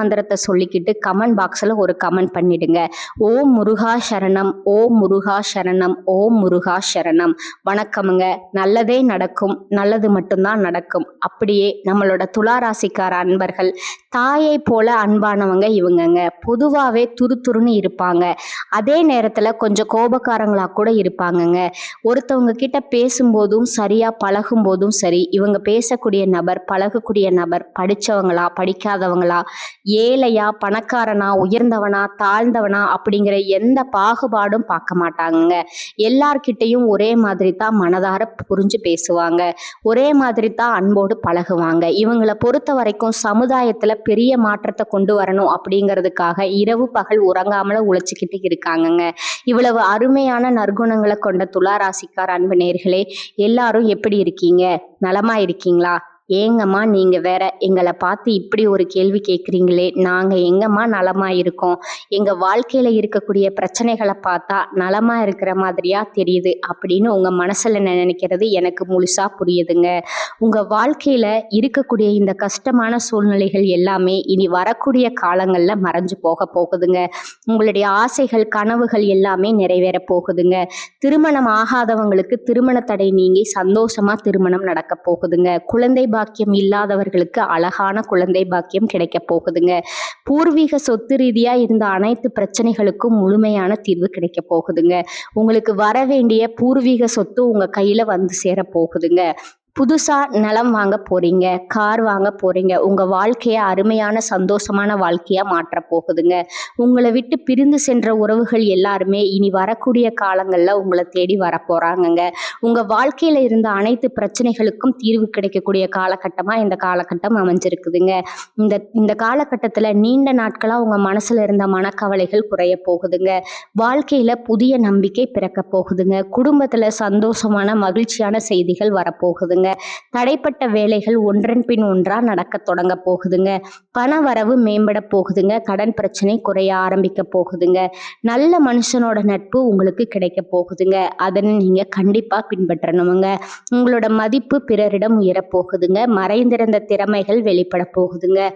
மந்திரத்தை சொல்லிக்கிட்டு கமெண்ட் பாக்ஸில் ஒரு கமெண்ட் பண்ணிடுங்க. ஓம் முருகா சரணம் ஓம் முருகா சரணம் ஓம் முருகா சரணம். வணக்கமுங்க. நல்லதே நடக்கும் நல்லது மட்டும்தான் நடக்கும். அப்படியே நம்மளோட துளாராசிக்கார அன்பர்கள் தாயை போல அன்பானவங்க இவங்கங்க. பொதுவாகவே துருதுருன்னு இருப்பாங்க. அதே நேரத்தில் கொஞ்சம் கோபக்காரங்களாக கூட இருப்பாங்கங்க. ஒருத்தவங்க கிட்ட பேசும்போதும் சரியாக பழகும் போதும் சரி இவங்க பேசக்கூடிய நபர் பழகக்கூடிய நபர் படித்தவங்களா படிக்காதவங்களா ஏழையா பணக்காரனா உயர்ந்தவனா தாழ்ந்தவனா அப்படிங்கிற எந்த பாகுபாடும் பார்க்க மாட்டாங்கங்க. எல்லார்கிட்டையும் ஒரே மாதிரி தான் மனதார புரிஞ்சு பேசுவாங்க. ஒரே மாதிரி தான் அன்போடு பழகுவாங்க. இவங்களை பொறுத்த வரைக்கும் சமுதாயத்தில் பெரிய மாற்றத்தை கொண்டு வரணும் அப்படிங்கிறதுக்காக இரவு பகல் உறங்காமல உழைச்சிக்கிட்டு இருக்காங்கங்க. இவ்வளவு அருமையான நற்குணங்களை கொண்ட துளாராசிக்கார் அன்பு நேர்களே எல்லாரும் எப்படி இருக்கீங்க? நலமா இருக்கீங்களா? ஏங்கம்மா நீங்கள் வேற எங்களை பார்த்து இப்படி ஒரு கேள்வி கேட்குறீங்களே நாங்கள் எங்கம்மா நலமாக இருக்கோம்? எங்கள் வாழ்க்கையில் இருக்கக்கூடிய பிரச்சனைகளை பார்த்தா நலமாக இருக்கிற மாதிரியா தெரியுது அப்படின்னு உங்கள் மனசில் நினைக்கிறது எனக்கு முழுசாக புரியுதுங்க. உங்கள் வாழ்க்கையில் இருக்கக்கூடிய இந்த கஷ்டமான சூழ்நிலைகள் எல்லாமே இனி வரக்கூடிய காலங்களில் மறைஞ்சு போக போகுதுங்க. உங்களுடைய ஆசைகள் கனவுகள் எல்லாமே நிறைவேற போகுதுங்க. திருமணம் ஆகாதவங்களுக்கு திருமண தடை நீங்கி சந்தோஷமா திருமணம் நடக்க போகுதுங்க. குழந்தை பாக்கியம் இல்லாதவர்களுக்கு அழகான குழந்தை பாக்கியம் கிடைக்க போகுதுங்க. பூர்வீக சொத்து ரீதியா இருந்த அனைத்து பிரச்சனைகளுக்கும் முழுமையான தீர்வு கிடைக்க போகுதுங்க. உங்களுக்கு வர வேண்டிய பூர்வீக சொத்து உங்க கையில வந்து சேர போகுதுங்க. புதுசாக நிலம் வாங்க போகிறீங்க கார் வாங்க போகிறீங்க உங்கள் வாழ்க்கையை அருமையான சந்தோஷமான வாழ்க்கையாக மாற்ற போகுதுங்க. உங்களை விட்டு பிரிந்து சென்ற உறவுகள் எல்லாருமே இனி வரக்கூடிய காலங்களில் உங்களை தேடி வரப்போகிறாங்கங்க உங்கள் வாழ்க்கையில் இருந்த அனைத்து பிரச்சனைகளுக்கும் தீர்வு கிடைக்கக்கூடிய காலகட்டமாக இந்த காலகட்டம் அமைஞ்சிருக்குதுங்க. இந்த இந்த காலகட்டத்தில் நீண்ட நாட்களாக உங்கள் மனசில் இருந்த மனக்கவலைகள் குறைய போகுதுங்க. வாழ்க்கையில் புதிய நம்பிக்கை பிறக்க போகுதுங்க. குடும்பத்தில் சந்தோஷமான மகிழ்ச்சியான செய்திகள் வரப்போகுதுங்க. தடைப்பட்ட வேலைகள் ஒன்றன் பின் ஒன்றா நடக்க தொடங்க போகுதுங்க. பண வரவு மேம்பட போகுதுங்க. கடன் பிரச்சனை குறைய ஆரம்பிக்க போகுதுங்க. நல்ல மனுஷனோட நட்பு உங்களுக்கு கிடைக்க போகுதுங்க. அதனை நீங்க கண்டிப்பா பின்பற்றணுங்க உங்களோட மதிப்பு பிறரிடம் உயரப்போகுதுங்க மறைந்திருந்த திறமைகள் வெளிப்பட போகுதுங்க.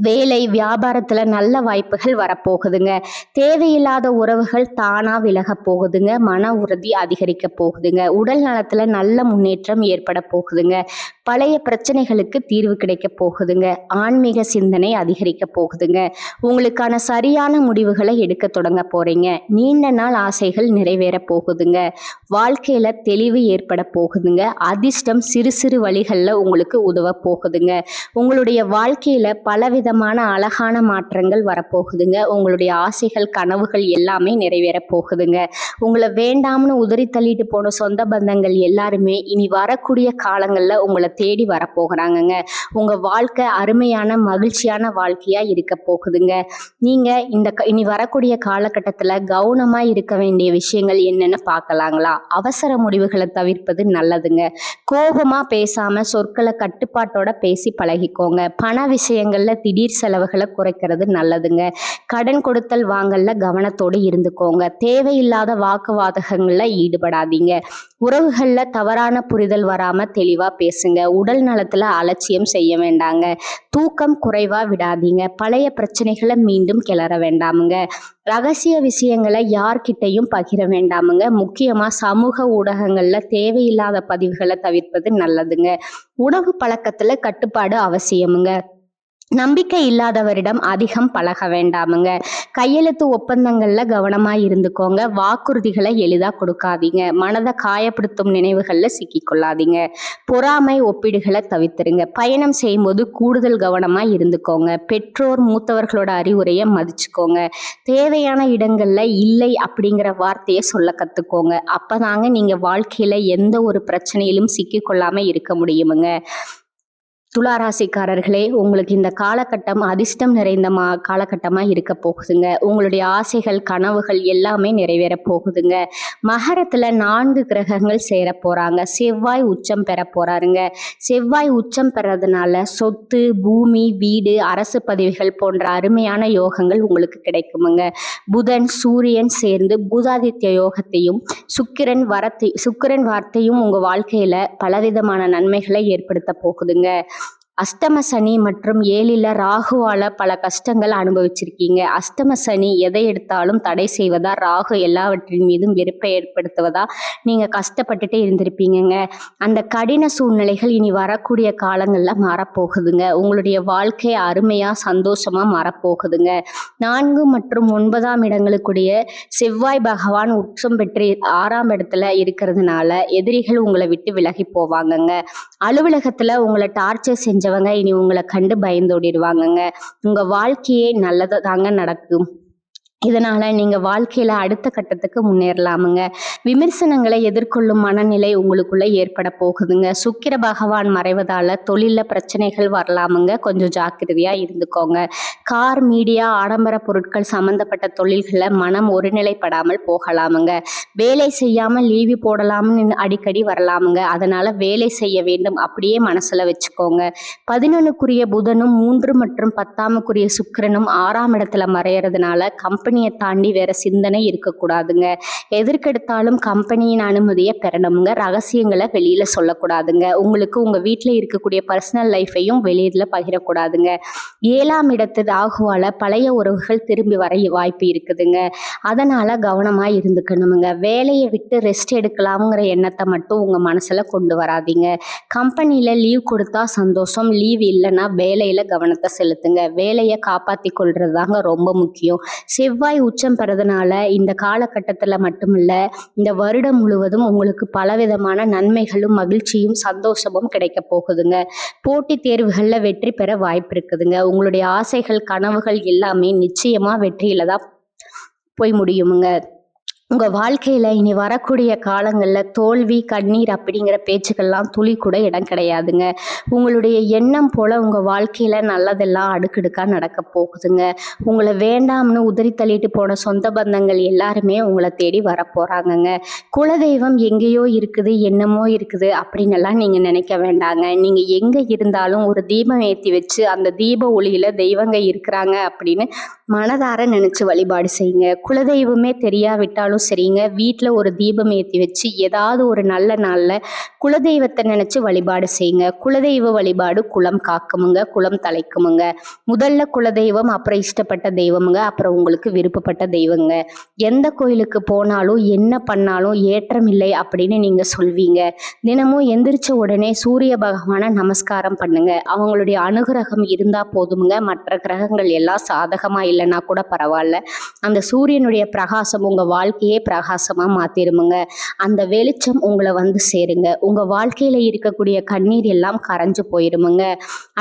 வேலை வியாபாரத்தில் நல்ல வாய்ப்புகள் வரப்போகுதுங்க. தேவையில்லாத உறவுகள் தானாக விலக போகுதுங்க. மன உறுதி அதிகரிக்க போகுதுங்க. உடல் நலத்தில் நல்ல முன்னேற்றம் ஏற்பட போகுதுங்க. பழைய பிரச்சனைகளுக்கு தீர்வு கிடைக்க போகுதுங்க. ஆன்மீக சிந்தனை அதிகரிக்க போகுதுங்க. உங்களுக்கான சரியான முடிவுகளை எடுக்க தொடங்க போறீங்க. நீண்ட நாள் ஆசைகள் நிறைவேற போகுதுங்க. வாழ்க்கையில தெளிவு ஏற்பட போகுதுங்க. அதிர்ஷ்டம் சிறு சிறு வழிகளில் உங்களுக்கு உதவ போகுதுங்க. உங்களுடைய வாழ்க்கையில பலவித விதமான அழகான மாற்றங்கள் வரப்போகுதுங்க. உங்களுடைய ஆசைகள் கனவுகள் எல்லாமே நிறைவேற போகுதுங்க. உங்களை வேண்டாம்னு உதறி தள்ளிட்டு போன சொந்த பந்தங்கள் எல்லாருமே இனி வரக்கூடிய காலங்களில் உங்களை தேடி வரப்போகிறாங்கங்க உங்கள் வாழ்க்கை அருமையான மகிழ்ச்சியான வாழ்க்கையாக இருக்க போகுதுங்க. நீங்கள் இந்த இனி வரக்கூடிய காலகட்டத்தில் கவனமாக இருக்க வேண்டிய விஷயங்கள் என்னென்னு பார்க்கலாங்களா? அவசர முடிவுகளை தவிர்ப்பது நல்லதுங்க. கோபமாக பேசாமல் சொற்களை கட்டுப்பாட்டோட பேசி பழகிக்கோங்க. பண விஷயங்களில் திடீர் திடீர் செலவுகளை குறைக்கிறது நல்லதுங்க. கடன் கொடுத்தல் வாங்கல்ல கவனத்தோடு இருந்துக்கோங்க. தேவையில்லாத வாக்குவாதகங்களில் ஈடுபடாதீங்க. உறவுகளில் தவறான புரிதல் வராமல் தெளிவாக பேசுங்க. உடல் நலத்தில் அலட்சியம் செய்ய வேண்டாங்க. தூக்கம் குறைவாக விடாதீங்க. பழைய பிரச்சனைகளை மீண்டும் கிளற வேண்டாமுங்க. ரகசிய விஷயங்களை யார்கிட்டையும் பகிர வேண்டாமுங்க. முக்கியமாக சமூக ஊடகங்களில் தேவையில்லாத பதிவுகளை தவிர்ப்பது நல்லதுங்க. உணவு பழக்கத்தில் கட்டுப்பாடு அவசியமுங்க. நம்பிக்கை இல்லாதவரிடம் அதிகம் பழக வேண்டாமுங்க. கையெழுத்து ஒப்பந்தங்களில் கவனமாக இருந்துக்கோங்க. வாக்குறுதிகளை எளிதாக கொடுக்காதீங்க. மனதை காயப்படுத்தும் நினைவுகளில் சிக்கிக்கொள்ளாதீங்க. பொறாமை ஒப்பீடுகளை தவிர்த்துருங்க. பயணம் செய்யும்போது கூடுதல் கவனமாக இருந்துக்கோங்க. பெற்றோர் மூத்தவர்களோட அறிவுரையை மதிச்சுக்கோங்க. தேவையான இடங்களில் இல்லை அப்படிங்கிற வார்த்தையை சொல்ல கற்றுக்கோங்க அப்போ தாங்க நீங்கள் வாழ்க்கையில் எந்த ஒரு பிரச்சனையிலும் சிக்கிக்கொள்ளாமல் இருக்க முடியுமுங்க. துளாராசிக்காரர்களே உங்களுக்கு இந்த காலகட்டம் அதிர்ஷ்டம் நிறைந்த மா காலகட்டமாக இருக்க போகுதுங்க. உங்களுடைய ஆசைகள் கனவுகள் எல்லாமே நிறைவேற போகுதுங்க. மகரத்தில் நான்கு கிரகங்கள் சேர போகிறாங்க செவ்வாய் உச்சம் பெற போகிறாருங்க செவ்வாய் உச்சம் பெறதுனால சொத்து பூமி வீடு அரசு பதவிகள் போன்ற அருமையான யோகங்கள் உங்களுக்கு கிடைக்குமுங்க. புதன் சூரியன் சேர்ந்து புதாதித்ய யோகத்தையும் சுக்கிரன் வரத்தை சுக்கிரன் வார்த்தையும் உங்கள் வாழ்க்கையில் பலவிதமான நன்மைகளை ஏற்படுத்த போகுதுங்க. அஷ்டம சனி மற்றும் ஏழில் ராகுவால் பல கஷ்டங்கள் அனுபவிச்சிருக்கீங்க. அஷ்டம சனி எதை எடுத்தாலும் தடை செய்வதா? ராகு எல்லாவற்றின் மீதும் வெறுப்பை ஏற்படுத்துவதா? நீங்கள் கஷ்டப்பட்டுட்டே இருந்திருப்பீங்கங்க. அந்த கடின சூழ்நிலைகள் இனி வரக்கூடிய காலங்களில் மாறப்போகுதுங்க. உங்களுடைய வாழ்க்கை அருமையாக சந்தோஷமாக மாறப்போகுதுங்க. நான்கு மற்றும் ஒன்பதாம் இடங்களுக்குடைய செவ்வாய் பகவான் உச்சம் பெற்று ஆறாம் இடத்துல இருக்கிறதுனால எதிரிகள் உங்களை விட்டு விலகி போவாங்கங்க. அலுவலகத்தில் உங்களை டார்ச்சர் செஞ்ச தெரிஞ்சவங்க இனி உங்களை கண்டு பயந்தோடிடுவாங்கங்க. உங்கள் வாழ்க்கையே நல்லதாக தாங்க நடக்கும். இதனால் நீங்கள் வாழ்க்கையில் அடுத்த கட்டத்துக்கு முன்னேறலாமுங்க. விமர்சனங்களை எதிர்கொள்ளும் மனநிலை உங்களுக்குள்ளே ஏற்பட போகுதுங்க. சுக்கிர பகவான் மறைவதால் தொழிலில் பிரச்சனைகள் வரலாமுங்க. கொஞ்சம் ஜாக்கிரதையாக இருந்துக்கோங்க. கார் மீடியா ஆடம்பர பொருட்கள் சம்மந்தப்பட்ட தொழில்களில் மனம் ஒருநிலைப்படாமல் போகலாமுங்க. வேலை செய்யாமல் லீவு போடலாம்னு அடிக்கடி வரலாமுங்க. அதனால் வேலை செய்ய வேண்டும். அப்படியே மனசில் வச்சுக்கோங்க. பதினொன்றுக்குரிய புதனும் மூன்று மற்றும் பத்தாமுக்குரிய சுக்கிரனும் ஆறாம் இடத்துல மறையிறதுனால கம்பெனி கம்பெனியை தாண்டி வேற சிந்தனை இருக்கக்கூடாதுங்க. எதற்கெடுத்தாலும் கம்பெனியின் அனுமதியை பெறணுங்க ரகசியங்களை வெளியில சொல்லக்கூடாதுங்க. உங்களுக்கு உங்க வீட்டில் இருக்கக்கூடிய பர்சனல் லைஃப்பையும் வெளியில பகிரக்கூடாதுங்க. ஏழாம் இடத்து ராகுவால பழைய உறவுகள் திரும்பி வர வாய்ப்பு இருக்குதுங்க. அதனால கவனமா இருந்துக்கணுங்க வேலையை விட்டு ரெஸ்ட் எடுக்கலாம்ங்கிற எண்ணத்தை மட்டும் உங்க மனசுல கொண்டு வராதிங்க. கம்பெனியில லீவ் கொடுத்தா சந்தோஷம். லீவ் இல்லைன்னா வேலையில கவனத்தை செலுத்துங்க. வேலையை காப்பாத்தி கொள்றது தாங்க ரொம்ப முக்கியம். செவ் செவ்வாய் உச்சம் பெறதுனால இந்த காலகட்டத்தில் மட்டுமில்ல இந்த வருடம் முழுவதும் உங்களுக்கு பலவிதமான நன்மைகளும் மகிழ்ச்சியும் சந்தோஷமும் கிடைக்க போகுதுங்க. போட்டித் தேர்வுகளில் வெற்றி பெற வாய்ப்பு இருக்குதுங்க உங்களுடைய ஆசைகள் கனவுகள் எல்லாமே நிச்சயமாக வெற்றியில் தான் போய் முடியுமுங்க. உங்கள் வாழ்க்கையில் இனி வரக்கூடிய காலங்களில் தோல்வி கண்ணீர் அப்படிங்கிற பேச்சுக்கள்லாம் துளி கூட இடம் கிடையாதுங்க. உங்களுடைய எண்ணம் போல் உங்கள் வாழ்க்கையில் நல்லதெல்லாம் அடுக்கடுக்காக நடக்க போகுதுங்க. உங்களை வேண்டாம்னு உதறி தள்ளிட்டு போன சொந்த பந்தங்கள் எல்லாருமே உங்களை தேடி வரப்போகிறாங்கங்க குலதெய்வம் எங்கேயோ இருக்குது என்னமோ இருக்குது அப்படின்னெல்லாம் நீங்கள் நினைக்க வேண்டாங்க. நீங்கள் எங்கே இருந்தாலும் ஒரு தீபம் ஏற்றி வச்சு அந்த தீப ஒளியில் தெய்வங்க இருக்கிறாங்க அப்படின்னு மனதார நினச்சி வழிபாடு செய்யுங்க. குலதெய்வமே தெரியாவிட்டாலும் இருந்தாலும் சரிங்க. வீட்டில் ஒரு தீபம் ஏற்றி வச்சு ஏதாவது ஒரு நல்ல நாளில் குலதெய்வத்தை நினச்சி வழிபாடு செய்யுங்க. குலதெய்வ வழிபாடு குலம் காக்குமுங்க குலம் தலைக்குமுங்க. முதல்ல குலதெய்வம் அப்புறம் இஷ்டப்பட்ட தெய்வமுங்க அப்புறம் உங்களுக்கு விருப்பப்பட்ட தெய்வங்க. எந்த கோயிலுக்கு போனாலும் என்ன பண்ணாலும் ஏற்றம் இல்லை அப்படின்னு நீங்கள் சொல்வீங்க. தினமும் எந்திரிச்ச உடனே சூரிய பகவானை நமஸ்காரம் பண்ணுங்க. அவங்களுடைய அனுகிரகம் இருந்தால் போதுமுங்க. மற்ற கிரகங்கள் எல்லாம் சாதகமாக இல்லைன்னா கூட பரவாயில்ல. அந்த சூரியனுடைய பிரகாசம் உங்கள் வாழ்க்கையை வாழ்க்கையே பிரகாசமாக மாற்றிருமுங்க அந்த வெளிச்சம் உங்களை வந்து சேருங்க. உங்கள் வாழ்க்கையில் இருக்கக்கூடிய கண்ணீர் எல்லாம் கரைஞ்சு போயிடுமுங்க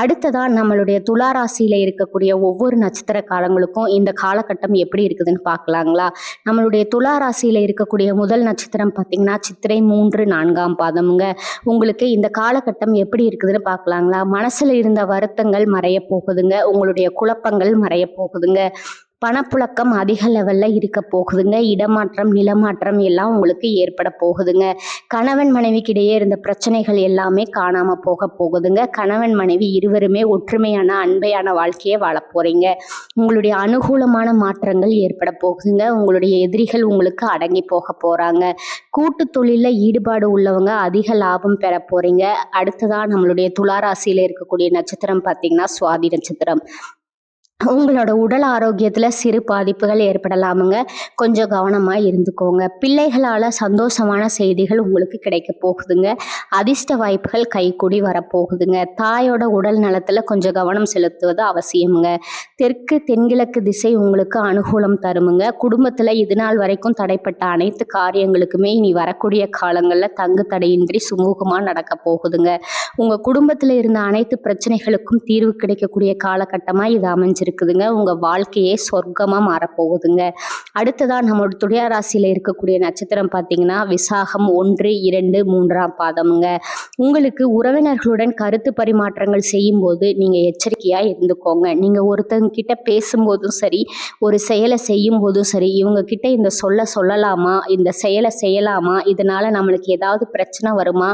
அடுத்ததாக நம்மளுடைய துளாராசியில் இருக்கக்கூடிய ஒவ்வொரு நட்சத்திர காலங்களுக்கும் இந்த காலகட்டம் எப்படி இருக்குதுன்னு பார்க்கலாங்களா? நம்மளுடைய துளாராசியில் இருக்கக்கூடிய முதல் நட்சத்திரம் பார்த்தீங்கன்னா சித்திரை மூன்று நான்காம் பாதமுங்க. உங்களுக்கு இந்த காலகட்டம் எப்படி இருக்குதுன்னு பார்க்கலாங்களா? மனசில் இருந்த வருத்தங்கள் மறைய போகுதுங்க. உங்களுடைய குழப்பங்கள் மறைய போகுதுங்க. பணப்புழக்கம் அதிக லெவலில் இருக்க போகுதுங்க. இடமாற்றம் நிலமாற்றம் எல்லாம் உங்களுக்கு ஏற்பட போகுதுங்க. கணவன் மனைவிக்கிடையே இருந்த பிரச்சனைகள் எல்லாமே காணாமல் போக போகுதுங்க. கணவன் மனைவி இருவருமே ஒற்றுமையான அன்பையான வாழ்க்கையை வாழ போகிறீங்க உங்களுடைய அனுகூலமான மாற்றங்கள் ஏற்பட போகுதுங்க. உங்களுடைய எதிரிகள் உங்களுக்கு அடங்கி போக போகிறாங்க கூட்டு தொழிலில் ஈடுபாடு உள்ளவங்க அதிக லாபம் பெற போகிறீங்க அடுத்ததாக நம்மளுடைய துளாராசியில் இருக்கக்கூடிய நட்சத்திரம் பார்த்திங்கன்னா சுவாதி நட்சத்திரம். உங்களோட உடல் ஆரோக்கியத்தில் சிறு பாதிப்புகள் ஏற்படலாமுங்க. கொஞ்சம் கவனமாக இருந்துக்கோங்க. பிள்ளைகளால் சந்தோஷமான செய்திகள் உங்களுக்கு கிடைக்க போகுதுங்க. அதிர்ஷ்ட வாய்ப்புகள் கைக்கூடி வரப்போகுதுங்க. தாயோட உடல் நலத்தில் கொஞ்சம் கவனம் செலுத்துவது அவசியமுங்க. தெற்கு தென்கிழக்கு திசை உங்களுக்கு அனுகூலம் தருமுங்க. குடும்பத்தில் இது நாள் வரைக்கும் தடைப்பட்ட அனைத்து காரியங்களுக்குமே இனி வரக்கூடிய காலங்களில் தங்கு தடையின்றி சுமூகமாக நடக்க போகுதுங்க. உங்கள் குடும்பத்தில் இருந்த அனைத்து பிரச்சனைகளுக்கும் தீர்வு கிடைக்கக்கூடிய காலகட்டமாக இது அமைஞ்சிருக்கு அமைஞ்சிருக்குதுங்க உங்கள் வாழ்க்கையே சொர்க்கமாக மாறப்போகுதுங்க. அடுத்ததாக நம்மளோட துடியா ராசியில் இருக்கக்கூடிய நட்சத்திரம் பார்த்தீங்கன்னா விசாகம் ஒன்று இரண்டு மூன்றாம் பாதமுங்க. உங்களுக்கு உறவினர்களுடன் கருத்து பரிமாற்றங்கள் செய்யும்போது நீங்கள் எச்சரிக்கையாக இருந்துக்கோங்க. நீங்கள் ஒருத்தங்க கிட்ட பேசும்போதும் சரி ஒரு செயலை செய்யும் போதும் சரி இவங்க கிட்ட இந்த சொல்ல சொல்லலாமா இந்த செயலை செய்யலாமா இதனால் நம்மளுக்கு ஏதாவது பிரச்சனை வருமா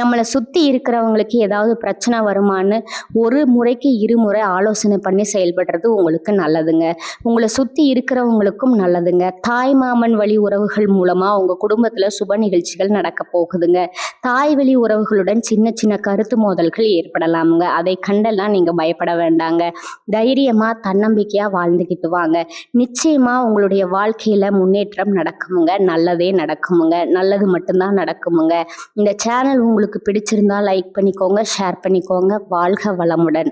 நம்மளை சுற்றி இருக்கிறவங்களுக்கு ஏதாவது பிரச்சனை வருமான்னு ஒரு முறைக்கு இருமுறை ஆலோசனை பண்ணி செயல்படுறது உங்களுக்கு நல்லதுங்க. உங்களை சுற்றி இருக்கிறவங்களுக்கும் நல்லதுங்க. தாய் மாமன் வழி உறவுகள் மூலமாக உங்கள் குடும்பத்தில் சுப நிகழ்ச்சிகள் நடக்க போகுதுங்க. தாய் வழி உறவுகளுடன் சின்ன சின்ன கருத்து மோதல்கள் ஏற்படலாமுங்க. அதை கண்டெல்லாம் நீங்கள் பயப்பட வேண்டாங்க. தைரியமாக தன்னம்பிக்கையாக வாழ்ந்துக்கிட்டு வாங்க. நிச்சயமாக உங்களுடைய வாழ்க்கையில் முன்னேற்றம் நடக்குமுங்க. நல்லதே நடக்குமுங்க. நல்லது மட்டும்தான் நடக்குமுங்க. இந்த சேனல் உங்களுக்கு பிடிச்சிருந்தா லைக் பண்ணிக்கோங்க ஷேர் பண்ணிக்கோங்க. வாழ்க வளமுடன்.